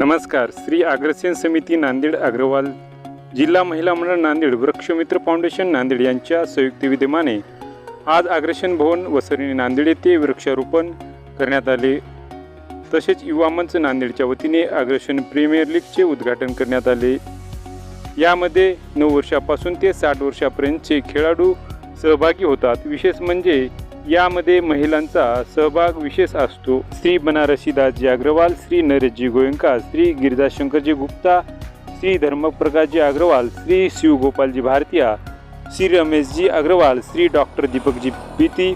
नमस्कार श्री अग्रसेन समिती नांदेड अग्रवाल जिल्हा महिला मंडळ नांदेड वृक्षमित्र फाउंडेशन नांदेड यांच्या संयुक्त विद्यमाने आज अग्रसेन भवन वसरणी नांदेड येथे वृक्षारोपण करण्यात आले. तसेच युवा मंच नांदेडच्या वतीने अग्रसेन प्रीमियर लीगचे उद्घाटन करण्यात आले. यामध्ये नऊ वर्षापासून ते साठ वर्षापर्यंतचे खेळाडू सहभागी होतात. विशेष म्हणजे यामध्ये महिलांचा सहभाग विशेष असतो. श्री बनारसी दासजी अग्रवाल श्री नरेशजी गोयंका श्री गिरिजाशंकरजी गुप्ता श्री धर्मप्रकाशजी अग्रवाल श्री शिवगोपालजी भारतीया श्री रमेशजी अग्रवाल श्री डॉक्टर दीपकजी बीती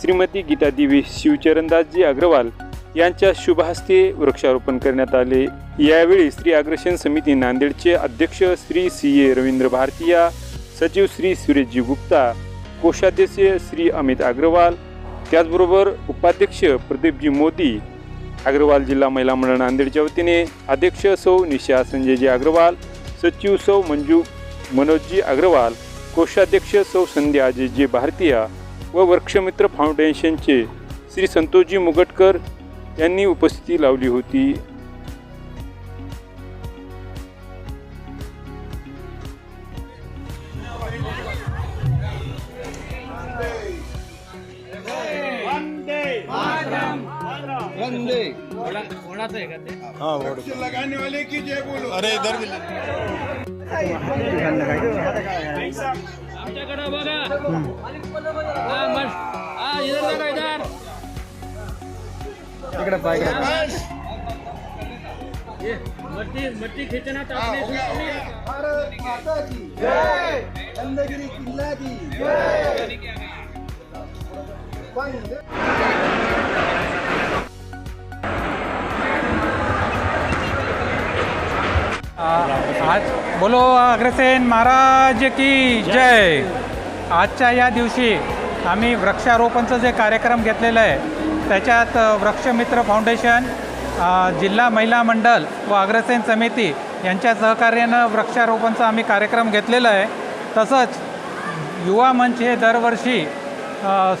श्रीमती गीतादेवी शिवचरणदासजी अग्रवाल यांच्या शुभहस्ते वृक्षारोपण करण्यात आले. यावेळी श्री अग्रसेन समिती नांदेडचे अध्यक्ष श्री सी ए रवींद्र भारतीया सचिव श्री सुरेशजी गुप्ता कोषाध्यक्ष श्री अमित अग्रवाल त्याचबरोबर उपाध्यक्ष प्रदीपजी मोदी अग्रवाल जिल्हा महिला मंडळ नांदेडच्या वतीने अध्यक्ष सौ निशा संजयजी अग्रवाल सचिव सौ मंजू मनोजजी अग्रवाल कोषाध्यक्ष सौ संध्या अजयजी भारतीया व वृक्षमित्र फाउंडेशनचे श्री संतोषजी मुगटकर यांनी उपस्थिती लावली होती. लगाने वाले की जय बोलो अरे इधर भी आमच्याकडे बघा. हा मस्त. हा इधर बघा इधर. इकडे पाय इकडे. पाय. ये मट्टी मट्टी खींचना तो अपने हो हो से गया। भारत माता की जय। चंद्रगिरी किल्ला की जय। वंदे बोलो अग्रसेन महाराज की जय. आजच्या या दिवशी आम्ही वृक्षारोपणचं जे कार्यक्रम घेतलेलं आहे त्याच्यात वृक्षमित्र फाउंडेशन जिल्हा महिला मंडल व अग्रसेन समिती यांच्या सहकार्यानं वृक्षारोपणचा आम्ही कार्यक्रम घेतलेला आहे. तसंच युवा मंच हे दरवर्षी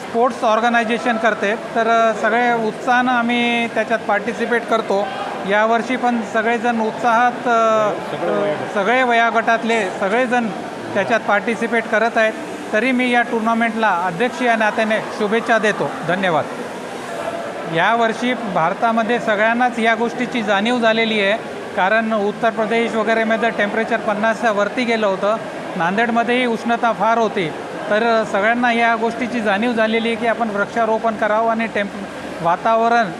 स्पोर्ट्स ऑर्गनायझेशन करते. तर सगळे उत्साहानं आम्ही त्याच्यात पार्टिसिपेट करतो. यावर्षी पण सगळेजण उत्साहात सगळे वयागटातले सगळेजण त्याच्यात पार्टिसिपेट करत आहेत. तरी मी या टुर्नामेंटला अध्यक्ष या नात्याने शुभेच्छा देतो. धन्यवाद. यावर्षी भारतामध्ये सगळ्यांनाच या गोष्टीची जाणीव झालेली आहे. कारण उत्तर प्रदेश वगैरेमध्ये टेम्परेचर पन्नासच्या वरती गेलं होतं. नांदेडमध्येही उष्णता फार होती. तर सगळ्यांना या गोष्टीची जाणीव झालेली आहे की आपण वृक्षारोपण करावं आणि टेम्प वातावरण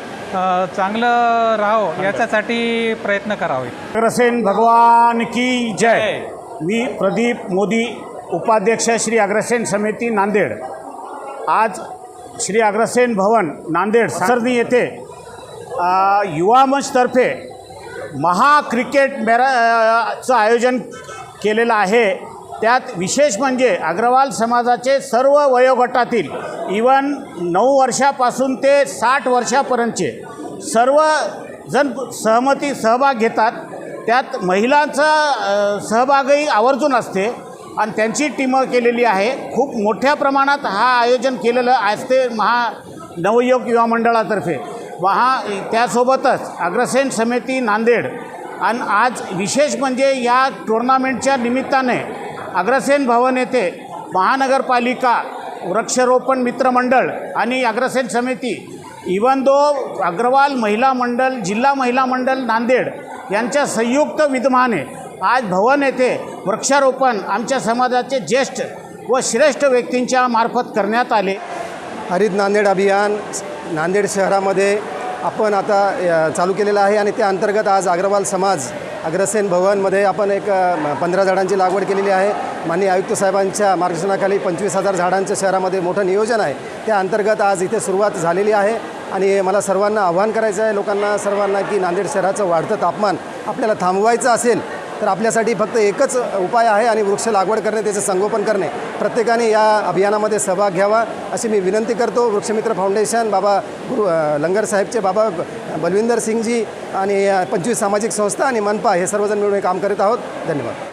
चांगलं राहावं याच्यासाठी प्रयत्न करावे. अग्रसेन भगवान की जय. मी प्रदीप मोदी उपाध्यक्ष श्री अग्रसेन समिती नांदेड. आज श्री अग्रसेन भवन नांदेड सरनी येथे युवा मंचतर्फे महा क्रिकेट मॅरा चं आयोजन केलेलं आहे. त्यात विशेष म्हणजे अग्रवाल समाजाचे सर्व वयोगटातील इवन नऊ वर्षापासून ते साठ वर्षापर्यंतचे सर्व जण सहमती सहभाग घेतात. त्यात महिलांचा सहभागही आवर्जून असते आणि त्यांची टीमं केलेली आहे. खूप मोठ्या प्रमाणात हा आयोजन केलेलं असते महा नवयुवक युवा मंडळातर्फे. महा त्यासोबतच अग्रसेन समिती नांदेड. आणि आज विशेष म्हणजे या टुर्नामेंटच्या निमित्ताने अग्रसेन भवन येथे महानगरपालिका वृक्षारोपण मित्रमंडळ आणि अग्रसेन समिती इवन दो अग्रवाल महिला मंडळ जिल्हा महिला मंडळ नांदेड यांच्या संयुक्त विद्यमाने आज भवन येथे वृक्षारोपण आमच्या समाजाचे ज्येष्ठ व श्रेष्ठ व्यक्तींच्या मार्फत करण्यात आले. हरित नांदेड अभियान नांदेड शहरामध्ये आपण आता चालू केलेलं आहे आणि त्या अंतर्गत आज अग्रवाल समाज अग्रसेन भवनमध्ये आपण एक पंधरा झाडांची लागवड केलेली आहे. माननीय आयुक्त साहेबांच्या मार्गदर्शनाखाली पंचवीस हजार झाडांचं शहरामध्ये मोठं नियोजन आहे. त्या अंतर्गत आज इथे सुरुवात झालेली आहे आणि मला सर्वांना आव्हान करायचं आहे लोकांना सर्वांना की नांदेड शहराचं वाढतं तापमान आपल्याला थांबवायचं असेल तर आपल्यासाठी फक्त एकच उपाय आहे आणि वृक्ष लागवड करणे त्याचं संगोपन करणे. प्रत्येकाने या अभियानामध्ये सहभाग घ्यावा अशी मी विनंती करतो. वृक्षमित्र फाउंडेशन बाबा गुरु लंगर साहेबचे बाबा बलविंदर सिंगजी आणि पंचवीस सामाजिक संस्था आणि मनपा हे सर्वजण मिळून हे काम करीत आहोत. धन्यवाद.